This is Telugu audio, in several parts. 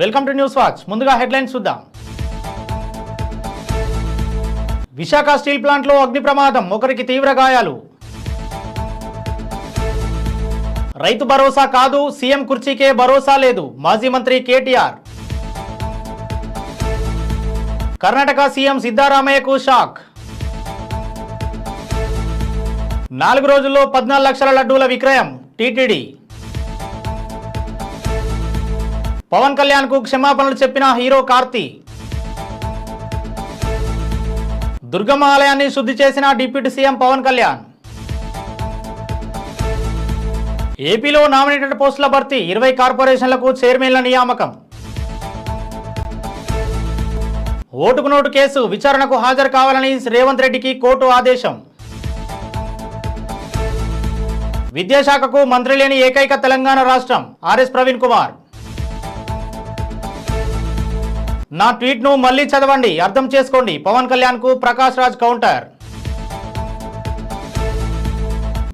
Welcome to news watch. ముందుగా హెడ్లైన్స్ చూద్దాం. విశాఖ స్టీల్ ప్లాంట్లో అగ్ని ప్రమాదం ఒకరికి తీవ్ర గాయాలు. రైతు భరోసా కాదు సీఎం కుర్చీకే భరోసా లేదు మాజీ మంత్రి కేటీఆర్. కర్ణాటక సీఎం సిద్ధారామయ్యకు షాక్. నాలుగు రోజుల్లో పద్నాలుగు లక్షల లడ్డూల విక్రయం టీటీడీ. పవన్ కళ్యాణ్కు క్షమాపణలు చెప్పిన హీరో కార్తీ. దుర్గమ్మ ఆలయాన్ని శుద్ధి చేసిన డిప్యూటీ సీఎం పవన్ కళ్యాణ్. ఏపీలో నామినేటెడ్ పోస్టుల భర్తీ ఇరవై కార్పొరేషన్లకు చైర్మన్ల నియామకం. ఓటుకు నోటు కేసు విచారణకు హాజరు కావాలని రేవంత్ రెడ్డికి కోర్టు ఆదేశం. విద్యాశాఖకు మంత్రి లేని ఏకైక తెలంగాణ రాష్ట్రం ఆర్ఎస్ ప్రవీణ్ కుమార్. నా ట్వీట్ను మళ్ళీ చదవండి. అర్థం చేసుకోండి. పవన్ కళ్యాణ్కు Prakash Raj counter.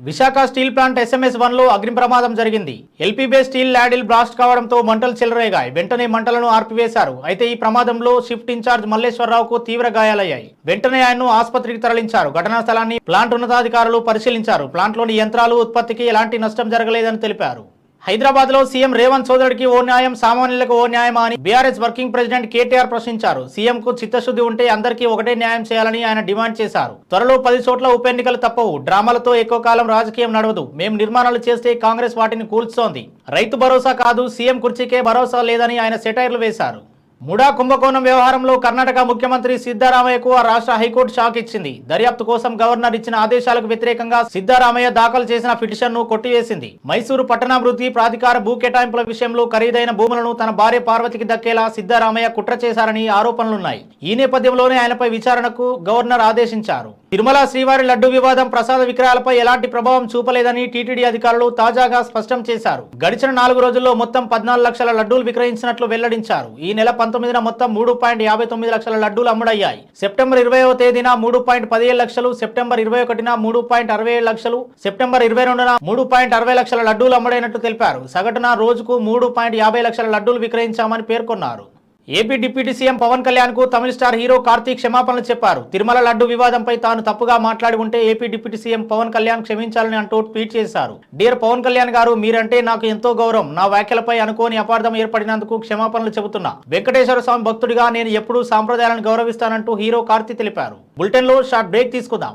Visakha steel plant SMS వన్లో అగ్ని ప్రమాదం జరిగింది. ఎల్పీబే స్టీల్ ల్యాడిల్ బ్లాస్ట్ కావడంతో మంటలు చెలరేగాయి. వెంటనే మంటలను ఆర్పివేశారు. అయితే ఈ ప్రమాదంలో షిఫ్ట్ ఇన్ఛార్జ్ మల్లేశ్వరరావుకు తీవ్ర గాయాలయ్యాయి. వెంటనే ఆయన్ను ఆసుపత్రికి తరలించారు. ఘటనా స్థలాన్ని ప్లాంట్ ఉన్నతాధికారులు పరిశీలించారు. ప్లాంట్లోని యంత్రాలు ఉత్పత్తికి ఎలాంటి నష్టం జరగలేదని తెలిపారు. హైదరాబాద్లో సీఎం రేవంత్ సోదరుడికి ఓ న్యాయం సామాన్యులకు ఓ న్యాయమా అని బీఆర్ఎస్ వర్కింగ్ ప్రెసిడెంట్ కేటీఆర్ ప్రశ్నించారు. సీఎం కు చిత్తశుద్ధి ఉంటే అందరికీ ఒకటే న్యాయం చేయాలని ఆయన డిమాండ్ చేశారు. త్వరలో పది చోట్ల ఉప ఎన్నికలు తప్పవు. డ్రామాలతో ఎక్కువ కాలం రాజకీయం నడవదు. మేము నిర్మాణాలు చేస్తే కాంగ్రెస్ వాటిని కూల్స్తోంది రైతు భరోసా కాదు సీఎం కుర్చీకే భరోసా లేదని ఆయన సెటైర్లు వేశారు. ముడా కుంభకోణం వ్యవహారంలో కర్ణాటక ముఖ్యమంత్రి సిద్ధారామయ్యకు ఆ రాష్ట్ర హైకోర్టు షాక్ ఇచ్చింది. దర్యాప్తు కోసం గవర్నర్ ఇచ్చిన ఆదేశాలకు వ్యతిరేకంగా సిద్ధారామయ్య దాఖలు చేసిన పిటిషన్ను కొట్టివేసింది. మైసూరు పట్టణాభివృద్ధి ప్రాధికార భూ కేటాయింపుల విషయంలో ఖరీదైన భూములను తన భార్య పార్వతికి దక్కేలా సిద్ధారామయ్య కుట్ర చేశారని ఆరోపణలున్నాయి. ఈ నేపథ్యంలోనే ఆయనపై విచారణకు గవర్నర్ ఆదేశించారు. తిరుమల శ్రీవారి లడ్డు వివాదం ప్రసాద విక్రయాలపై ఎలాంటి ప్రభావం చూపలేదని టీటీడీ అధికారులు తాజాగా స్పష్టం చేశారు. గడిచిన నాలుగు రోజుల్లో మొత్తం పద్నాలుగు లక్షల లడ్డూలు విక్రయించినట్లు వెల్లడించారు. ఈ నెల పంతొమ్మిదిన మొత్తం మూడు పాయింట్ యాభై తొమ్మిది లక్షల లడ్డూలు అమ్ముడయ్యాయి. సెప్టెంబర్ ఇరవైవ తేదీన మూడు పాయింట్ పదిహేడు లక్షలు సెప్టెంబర్ ఇరవై ఒకటిన మూడు పాయింట్ అరవై ఏడు లక్షలు సెప్టెంబర్ ఇరవై రెండున మూడు పాయింట్ అరవై లక్షల లడ్డూలు అమ్ముడైనట్టు తెలిపారు. సగటున రోజుకు మూడు పాయింట్ యాభై లక్షల లడ్డూలు విక్రయించామని పేర్కొన్నారు. ఏపీ డిప్యూటీ సీఎం పవన్ కళ్యాణ్కు తమిళ స్టార్ హీరో కార్తీక్ క్షమాపణలు చెప్పారు. తిరుమల లడ్డు వివాదంపై తాను తప్పుగా మాట్లాడి ఉంటే AP deputy CM Pawan Kalyan క్షమించాలని అంటూ ట్వీట్ చేశారు. డియర్ పవన్ కళ్యాణ్ గారు మీరంటే నాకు ఎంతో గౌరవం. నా వ్యాఖ్యలపై అనుకోని అపార్థం ఏర్పడినందుకు క్షమాపణలు చెబుతున్నా. వెంకటేశ్వర స్వామి భక్తుడిగా నేను ఎప్పుడూ సాంప్రదాయాలను గౌరవిస్తానంటూ హీరో కార్తీ తెలిపారు. బులెటిన్లో షార్ట్ బ్రేక్ తీసుకుందాం.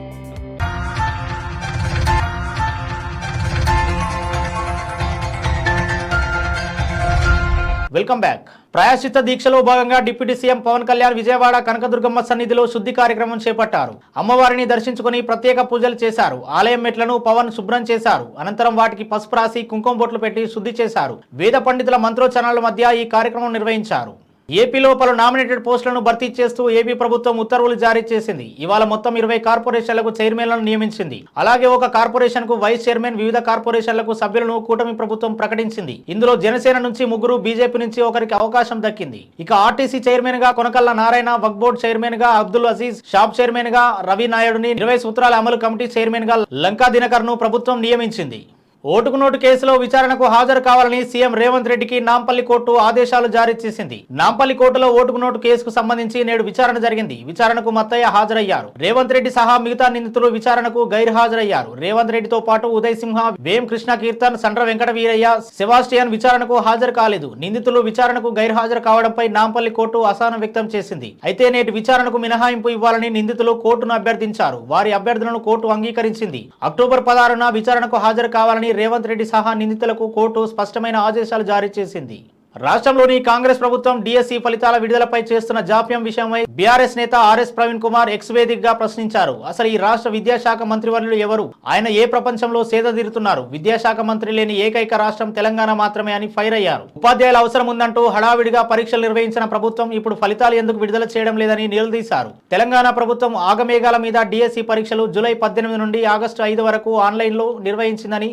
Welcome back. ప్రాయశ్చిత్త దీక్షలో భాగంగా డిప్యూటీ సీఎం పవన్ కళ్యాణ్ విజయవాడ కనకదుర్గమ్మ సన్నిధిలో శుద్ధి కార్యక్రమం చేపట్టారు. అమ్మవారిని దర్శించుకుని ప్రత్యేక పూజలు చేశారు. ఆలయం మెట్లను పవన్ శుభ్రం చేశారు. అనంతరం వాటికి పసుపు రాసి కుంకుమ బొట్లు పెట్టి శుద్ధి చేశారు. వేద పండితుల మంత్రోచ్చరణల మధ్య ఈ కార్యక్రమం నిర్వహించారు. ఏపీలో పలు నామినేటెడ్ పోస్టులను భర్తీ చేస్తూ ఏపీ ప్రభుత్వం ఉత్తర్వులు జారీ చేసింది. ఇవాళ మొత్తం ఇరవై కార్పొరేషన్లకు చైర్మన్లను నియమించింది. అలాగే ఒక కార్పొరేషన్కు వైస్ చైర్మన్ వివిధ కార్పొరేషన్లకు సభ్యులను కూటమి ప్రభుత్వం ప్రకటించింది. ఇందులో జనసేన నుంచి ముగ్గురు బీజేపీ నుంచి ఒకరికి అవకాశం దక్కింది. ఇక ఆర్టీసీ చైర్మన్గా కొనకల్ల నారాయణ వక్ బోర్డ్ చైర్మన్గా అబ్దుల్ అజీజ్ షాప్ చైర్మన్గా రవి నాయుడుని ఇరవై సూత్రాల అమలు కమిటీ చైర్మన్గా లంకా దినకర్ను ప్రభుత్వం నియమించింది. ఓటుకు నోటు కేసులో విచారణకు హాజరు కావాలని సీఎం రేవంత్ రెడ్డికి నాంపల్లి కోర్టు ఆదేశాలు జారీ చేసింది. నాంపల్లి కోర్టులో ఓటుకు నోటు కేసుకు సంబంధించి నేడు విచారణ జరిగింది. విచారణకు మత్తయ్య హాజరయ్యారు. రేవంత్ రెడ్డి సహా మిగతా నిందితులు విచారణకు గైర్ హాజరయ్యారు రేవంత్ రెడ్డితో పాటు ఉదయ్ సింహ వేం కృష్ణ కీర్తన్ సండ్ర వెంకట వీరయ్య సెబాస్టియన్ విచారణకు హాజరు కాలేదు. నిందితులు విచారణకు గైర్ హాజరు కావడంపై నాంపల్లి కోర్టు అసహనం వ్యక్తం చేసింది. అయితే నేటి విచారణకు మినహాయింపు ఇవ్వాలని నిందితులు కోర్టును అభ్యర్థించారు. వారి అభ్యర్థులను కోర్టు అంగీకరించింది. అక్టోబర్ పదహారున విచారణకు హాజరు కావాలని రేవంత్ రెడ్డి సహా నిందితులకు కోర్టు స్పష్టమైన ఆదేశాలు జారీ చేసింది. రాష్ట్రంలోని కాంగ్రెస్ ప్రభుత్వం డిఎస్సి ఫలితాల విడుదలపై చేస్తున్న జాప్యం విషయమై బీఆర్ఎస్ నేత ఆర్ఎస్ ప్రవీణ్ కుమార్ ఎక్స్ వేదికగా గా ప్రశ్నించారు. అసలు ఈ రాష్ట్ర విద్యాశాఖ మంత్రివర్యులు ఎవరు? ఆయన ఏ ప్రపంచంలో సేద తీరుతున్నారు? విద్యాశాఖ మంత్రి లేని ఏకైక రాష్ట్రం తెలంగాణ మాత్రమే అని ఫైర్ అయ్యారు. ఉపాధ్యాయుల అవసరం ఉందంటూ హడావిడిగా పరీక్షలు నిర్వహించిన ప్రభుత్వం ఇప్పుడు ఫలితాలు ఎందుకు విడుదల చేయడం లేదని నిలదీశారు. తెలంగాణ ప్రభుత్వం ఆగమేఘాల మీద డిఎస్సి పరీక్షలు జూలై పద్దెనిమిది నుండి ఆగస్టు ఐదు వరకు ఆన్లైన్లో నిర్వహించిందని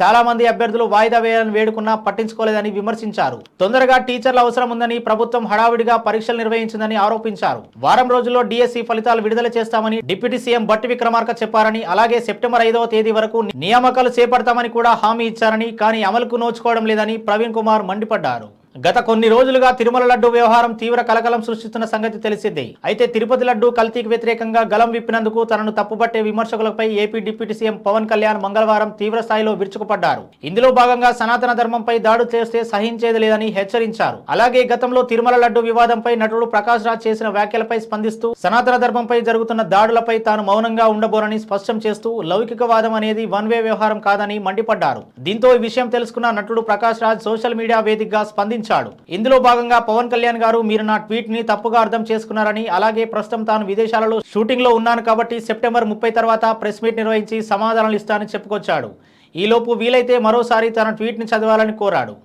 చాలా మంది అభ్యర్థులు వాయిదా వేయాలని వేడుకున్నా పట్టించుకోలేదని విమర్శించారు. తొందరగా టీచర్ల అవసరం ఉందని ప్రభుత్వం హడావిడిగా పరీక్షలు నిర్వహించిందని ఆరోపించారు. వారం రోజుల్లో డిఎస్సి ఫలితాలు విడుదల చేస్తామని డిప్యూటీ సీఎం బట్టి విక్రమార్క చెప్పారని అలాగే సెప్టెంబర్ ఐదవ తేదీ వరకు నియామకాలు చేపడతామని కూడా హామీ ఇచ్చారని కానీ అమలుకు నోచుకోవడం లేదని ప్రవీణ్ కుమార్ మండిపడ్డారు. గత కొన్ని రోజులుగా తిరుమల లడ్డు వ్యవహారం తీవ్ర కలకలం సృష్టిస్తున్న సంగతి తెలిసిందే. అయితే తిరుపతి లడ్డు కల్తీకి వ్యతిరేకంగా గలం విప్పినందుకు తనను తప్పుపట్టే విమర్శకులపై AP deputy CM Pawan Kalyan మంగళవారం తీవ్ర స్థాయిలో విరుచుకుపడ్డారు. ఇందులో భాగంగా సనాతన ధర్మంపై దాడు చేస్తే సహించేది లేదని హెచ్చరించారు. అలాగే గతంలో తిరుమల లడ్డు వివాదంపై నటుడు ప్రకాష్ రాజ్ చేసిన వ్యాఖ్యలపై స్పందిస్తూ సనాతన ధర్మంపై జరుగుతున్న దాడులపై తాను మౌనంగా ఉండబోనని స్పష్టం చేస్తూ లౌకికవాదం అనేది వన్ వే వ్యవహారం కాదని మండిపడ్డారు. దీంతో ఈ విషయం తెలుసుకున్న నటుడు ప్రకాష్ రాజ్ సోషల్ మీడియా వేదికగా ప్రశ్నించాడు. ఇందులో భాగంగా పవన్ కళ్యాణ్ గారు మీరు నా ట్వీట్ని తప్పుగా అర్థం చేసుకున్నారని అలాగే ప్రస్తుతం తాను విదేశాలలో షూటింగ్లో ఉన్నాను కాబట్టి సెప్టెంబర్ ముప్పై తర్వాత ప్రెస్ మీట్ నిర్వహించి సమాధానాలు ఇస్తానని చెప్పుకొచ్చాడు. ఈలోపు వీలైతే మరోసారి తన ట్వీట్ని చదవాలని కోరాడు.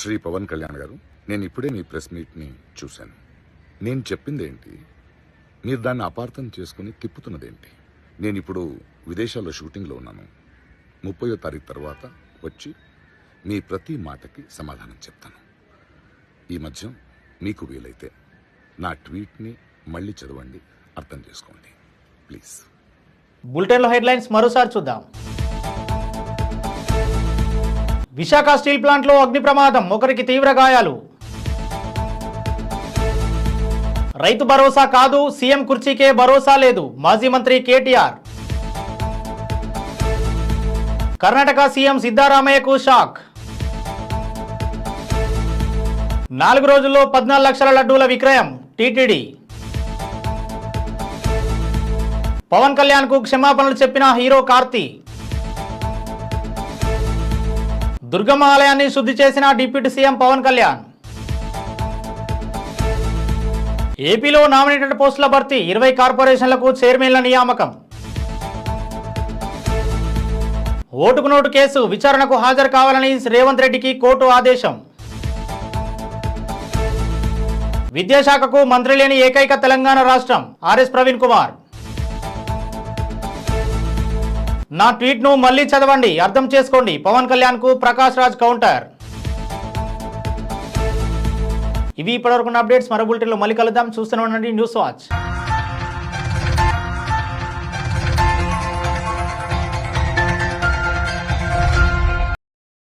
శ్రీ పవన్ కళ్యాణ్ గారు నేను ఇప్పుడే మీ ప్రెస్ మీట్ని చూశాను. నేను చెప్పింది ఏంటి? మీరు దాన్ని అపార్థం చేసుకుని తిప్పుతున్నదేంటి? నేను ఇప్పుడు విదేశాల్లో షూటింగ్లో ఉన్నాను. ముప్పయో తారీఖు తర్వాత వచ్చి మీ ప్రతి మాటకి సమాధానం చెప్తాను. ఈ మధ్య మీకు వీలైతే నా ట్వీట్ని మళ్ళీ చదవండి అర్థం చేసుకోండి. ప్లీజ్. బులెటిన్లో హెడ్లైన్స్ మరోసారి చూద్దాం. విశాఖ స్టీల్ ప్లాంట్లో అగ్ని ప్రమాదం ఒకరికి తీవ్ర గాయాలు. రైతు భరోసా కాదు సీఎం కుర్చీకే భరోసా లేదు మాజీ మంత్రి కేటీఆర్. కర్ణాటక సీఎం సిద్ధారామయ్యకు షాక్. నాలుగు రోజుల్లో పద్నాలుగు లక్షల లడ్డూల విక్రయం టీటీడీ. పవన్ కళ్యాణ్కు క్షమాపణలు చెప్పిన హీరో కార్తీ. దుర్గమ్మ ఆలయాన్ని శుద్ధి చేసిన డిప్యూటీ సీఎం పవన్ కళ్యాణ్. ఏపీలో నామినేటెడ్ పోస్టుల భర్తీ ఇరవై కార్పొరేషన్లకు చైర్మన్ల నియామకం. ఓటుకు నోటు కేసు విచారణకు హాజరు కావాలని రేవంత్ రెడ్డికి కోర్టు ఆదేశం. విద్యాశాఖకు మంత్రి లేని ఏకైక తెలంగాణ రాష్ట్రం ఆర్ఎస్ ప్రవీణ్ కుమార్. నా ట్వీట్ను మళ్ళీ చదవండి అర్థం చేసుకోండి. పవన్ కళ్యాణ్కు ప్రకాష్ రాజ్ కౌంటర్. ఇవి ఇప్పటివరకు అప్డేట్స్. మరో బులెటిన్లో మళ్ళీ కలుద్దాం. చూస్తూనే ఉండండి న్యూస్ వాచ్.